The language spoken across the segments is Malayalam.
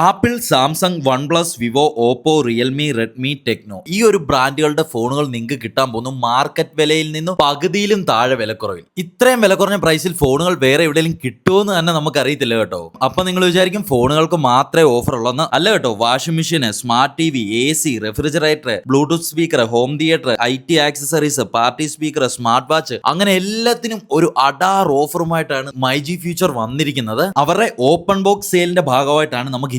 Apple Samsung OnePlus Vivo Oppo Realme Redmi Tecno. ഈ ഒരു ബ്രാൻഡുകളുടെ ഫോണുകൾ നിങ്ങൾക്ക് കിട്ടാൻ പോകുന്നു മാർക്കറ്റ് വിലയിൽ നിന്നും പകുതിയിലും താഴെ വിലക്കുറവിൽ. ഇത്രയും വില കുറഞ്ഞ പ്രൈസിൽ ഫോണുകൾ വേറെ എവിടെയെങ്കിലും കിട്ടുമെന്ന് തന്നെ നമുക്ക് അറിയത്തില്ല കേട്ടോ. അപ്പൊ നിങ്ങൾ വിചാരിക്കും ഫോണുകൾക്ക് മാത്രമേ ഓഫർ ഉള്ളെന്ന്. അല്ല കേട്ടോ washing machine smart T V A C refrigerator bluetooth speaker home theatre I T accessories party speaker smart watch അങ്ങനെ എല്ലാത്തിനും ഒരു അഡാർ ഓഫറുമായിട്ടാണ് മൈ ജി ഫ്യൂച്ചർ വന്നിരിക്കുന്നത്. അവരുടെ ഓപ്പൺ ബോക്സ് സെയിലിന്റെ ഭാഗമായിട്ടാണ് നമുക്ക്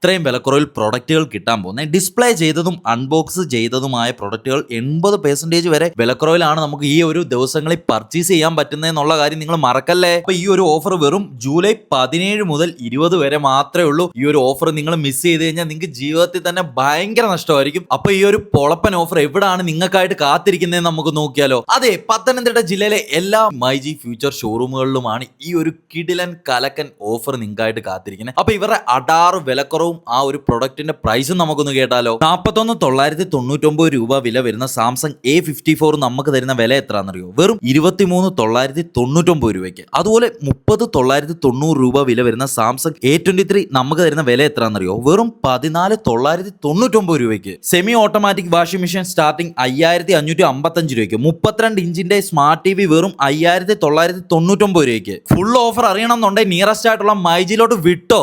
ഇത്രയും വിലക്കുറവിൽ പ്രൊഡക്റ്റുകൾ കിട്ടാൻ പോകുന്നത്. ഡിസ്പ്ലേ ചെയ്തതും അൺബോക്സ് ചെയ്തതുമായ പ്രൊഡക്റ്റുകൾ എൺപത് പെർസെന്റേജ് വരെ വിലക്കുറവിലാണ് നമുക്ക് ഈ ഒരു ദിവസങ്ങളിൽ പർച്ചേസ് ചെയ്യാൻ പറ്റുന്നതെന്നുള്ള കാര്യം നിങ്ങൾ മറക്കല്ലേ? അപ്പൊ ഈ ഒരു ഓഫർ വെറും ജൂലൈ പതിനേഴ് മുതൽ ഇരുപത് വരെ മാത്രമേ ഉള്ളൂ. ഈ ഒരു ഓഫർ നിങ്ങൾ മിസ് ചെയ്ത് കഴിഞ്ഞാൽ നിങ്ങൾക്ക് ജീവിതത്തിൽ തന്നെ ഭയങ്കര നഷ്ടമായിരിക്കും. അപ്പൊ ഈ ഒരു പൊളപ്പൻ ഓഫർ എവിടാണ് നിങ്ങൾക്കായിട്ട് കാത്തിരിക്കുന്നതെന്ന് നമുക്ക് നോക്കിയാലോ. അതെ പത്തനംതിട്ട ജില്ലയിലെ എല്ലാ മൈജി ഫ്യൂച്ചർ ഷോറൂമുകളിലുമാണ് ഈ ഒരു കിടിലൻ കലക്കൻ ഓഫർ നിങ്ങൾക്കായിട്ട് കാത്തിരിക്കുന്നത്. അപ്പൊ ഇവരുടെ അടാറ് വിലക്കുറവും ആ ഒരു പ്രൊഡക്റ്റിന്റെ പ്രൈസും നമുക്കൊന്ന് കേട്ടാലോ? നാൽപ്പത്തൊന്ന് തൊള്ളായിരത്തി തൊണ്ണൂറ്റൊമ്പത് രൂപ വില വരുന്ന സാംസങ് എ ഫിഫ്റ്റി ഫോർ നമുക്ക് തരുന്ന വില എത്രയാണെന്നറിയോ വെറും ഇരുപത്തിമൂന്ന് തൊള്ളായിരത്തി തൊണ്ണൂറ്റൊമ്പത് രൂപയ്ക്ക്. അതുപോലെ മുപ്പത് തൊള്ളായിരത്തി തൊണ്ണൂറ് രൂപ വില വരുന്ന സാംസങ് എ ട്വന്റി ത്രീ നമുക്ക് തരുന്ന വില എത്രയാണെന്നറിയോ വെറും പതിനാല് തൊള്ളായിരത്തി തൊണ്ണൂറ്റൊമ്പത് രൂപയ്ക്ക്. Semi automatic washing machine starting അയ്യായിരത്തി അഞ്ഞൂറ്റി അമ്പത്തഞ്ച് രൂപയ്ക്ക്. മുപ്പത്തിരണ്ട് ഇഞ്ചിന്റെ സ്മാർട്ട് ടി വി വെറും അയ്യായിരത്തി തൊള്ളായിരത്തി തൊണ്ണൂറ്റൊമ്പത് രൂപയ്ക്ക്. ഫുൾ ഓഫർ അറിയണം എന്നുണ്ടെങ്കിൽ നിയറസ്റ്റ് ആയിട്ടുള്ള മൈജിലോട്ട് വിട്ടോ?